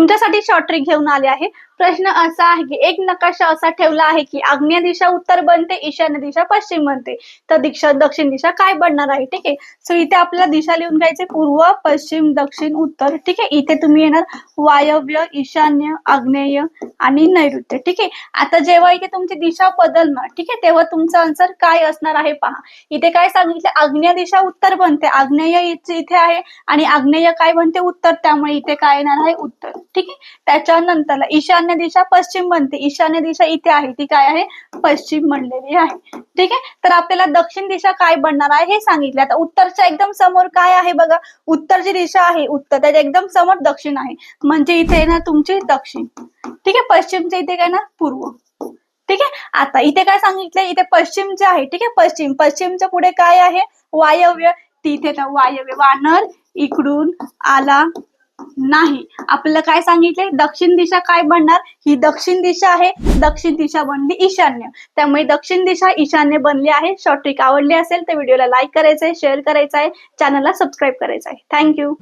तुमच्यासाठी short trick घेऊन आले आहे. प्रश्न असा आहे की एक नकाशा असा ठेवला आहे की आग्नेय दिशा उत्तर बनते ईशान्य दिशा पश्चिम बनते. तर दिशा दक्षिण दिशा काय बनणार आहे? ठीक आहे? सो इथे आपल्याला दिशा लिहून घ्यायचे पूर्व पश्चिम दक्षिण उत्तर. ठीक आहे? इथे तुम्ही येणार वायव्य ईशान्य आग्नेय आणि नैऋत्य. ठीक आहे? आता जेव्हा इथे तुमची दिशा बदलणार ठीक आहे? तेव्हा तुमचं आन्सर काय असणार आहे पहा. इथे काय सांगितलं? आग्नेय दिशा उत्तर बनते. आग्नेय इथे इथे आहे आणि आग्नेय काय बनते? उत्तर. त्यामुळे इथे काय येणार आहे? उत्तर. ठीक आहे? त्याच्यानंतरला ईशान्य दिशा पश्चिम बनते. ईशान्य दिशा इथे आहे. ती काय आहे? पश्चिम बनलेली आहे. ठीक आहे? तर आपल्याला दक्षिण दिशा काय बनणार आहे हे सांगितलं आता उत्तरच्या एकदम समोर काय आहे बघा? उत्तरची दिशा आहे उत्तर. त्याच्या एकदम समोर दक्षिण आहे. म्हणजे इथे येणार तुमची दक्षिण. ठीक आहे? पश्चिमच्या इथे काय ना? पूर्व. ठीक आहे? आता इथे काय सांगितलंय? इथे पश्चिमचे आहे ठीक आहे? पश्चिम. पश्चिमच्या पुढे काय आहे? वायव्य. तिथे ना वायव्य वानर इकडून आला. नाही. आपल्याला काय सांगितले दक्षिण दिशा काय बनणार? ही दक्षिण दिशा आहे. दक्षिण दिशा बनली ईशान्य. त्यामुळे दक्षिण दिशा ईशान्य बनली आहे. शॉर्ट ट्रिक आवडली असेल तर व्हिडिओला लाईक करायचं आहे शेअर करायचं आहे चॅनलला सबस्क्राईब करायचं आहे थँक्यू